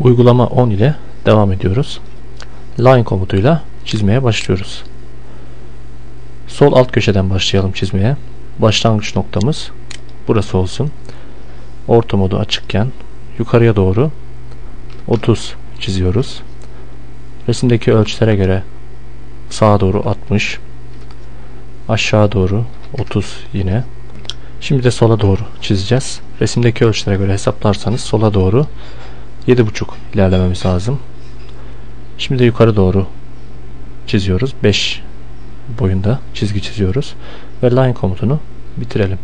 Uygulama 10 ile devam ediyoruz. Line komutuyla çizmeye başlıyoruz. Sol alt köşeden başlayalım çizmeye. Başlangıç noktamız burası olsun. Orta modu açıkken yukarıya doğru 30 çiziyoruz. Resimdeki ölçülere göre sağa doğru 60 aşağı doğru 30 yine şimdi de sola doğru çizeceğiz resimdeki ölçülere göre hesaplarsanız sola doğru 7.5 ilerlememiz lazım. Şimdi de yukarı doğru çiziyoruz. 5 boyunda çizgi çiziyoruz. Ve line komutunu bitirelim.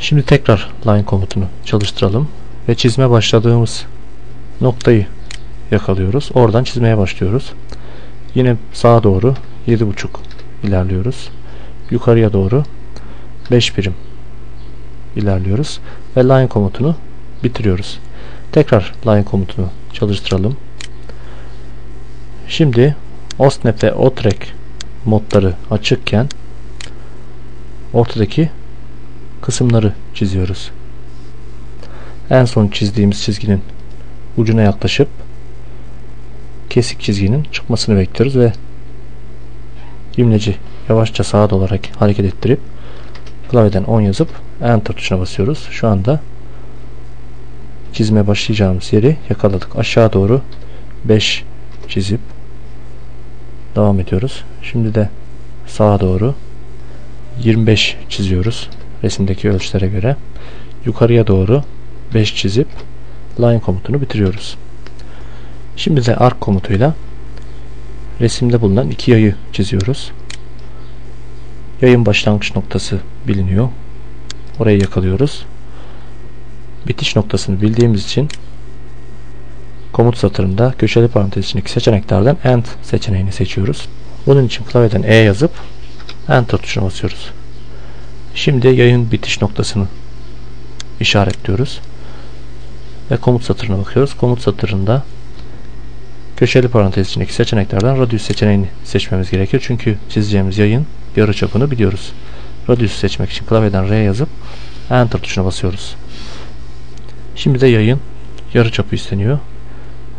Şimdi tekrar line komutunu çalıştıralım. Ve çizme başladığımız noktayı yakalıyoruz. Oradan çizmeye başlıyoruz. Yine sağa doğru 7.5 ilerliyoruz. Yukarıya doğru 5 birim ilerliyoruz. Ve line komutunu bitiriyoruz. Tekrar line komutunu çalıştıralım. Şimdi OSNAP ve OTREK modları açıkken ortadaki kısımları çiziyoruz. En son çizdiğimiz çizginin ucuna yaklaşıp kesik çizginin çıkmasını bekliyoruz ve imleci yavaşça sağa dolarak hareket ettirip klavyeden 10 yazıp enter tuşuna basıyoruz. Şu anda çizmeye başlayacağımız yeri yakaladık. Aşağı doğru 5 çizip devam ediyoruz. Şimdi de sağa doğru 25 çiziyoruz. Resimdeki ölçülere göre. Yukarıya doğru 5 çizip line komutunu bitiriyoruz. Şimdi de arc komutuyla resimde bulunan iki yayı çiziyoruz. Yayın başlangıç noktası biliniyor. Orayı yakalıyoruz. Bitiş noktasını bildiğimiz için komut satırında köşeli parantez içindeki seçeneklerden End seçeneğini seçiyoruz. Bunun için klavyeden E yazıp Enter tuşuna basıyoruz. Şimdi yayın bitiş noktasını işaretliyoruz. Ve komut satırına bakıyoruz. Komut satırında köşeli parantez içindeki seçeneklerden radius seçeneğini seçmemiz gerekiyor. Çünkü çizeceğimiz yayın yarıçapını biliyoruz. Radius'u seçmek için klavyeden R yazıp Enter tuşuna basıyoruz. Şimdi de yayın yarıçapı isteniyor.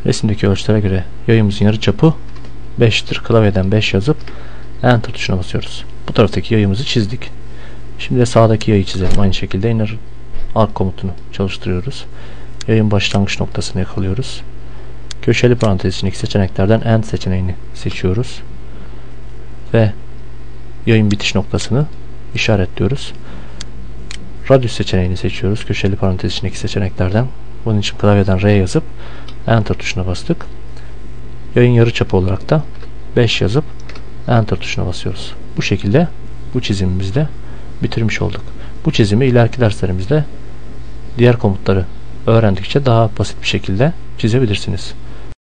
Resimdeki ölçülere göre yayımızın yarıçapı 5'tir. Klavyeden 5 yazıp Enter tuşuna basıyoruz. Bu taraftaki yayımızı çizdik. Şimdi de sağdaki yayı çizelim. Aynı şekilde inner arc komutunu çalıştırıyoruz. Yayın başlangıç noktasını yakalıyoruz. Köşeli parantez içindeki seçeneklerden End seçeneğini seçiyoruz. Ve yayın bitiş noktasını işaretliyoruz. Radius seçeneğini seçiyoruz. Köşeli parantez içindeki seçeneklerden. Bunun için klavyeden R yazıp Enter tuşuna bastık. Yayın yarıçapı olarak da 5 yazıp Enter tuşuna basıyoruz. Bu şekilde bu çizimimizde bitirmiş olduk. Bu çizimi ileriki derslerimizde diğer komutları öğrendikçe daha basit bir şekilde çizebilirsiniz.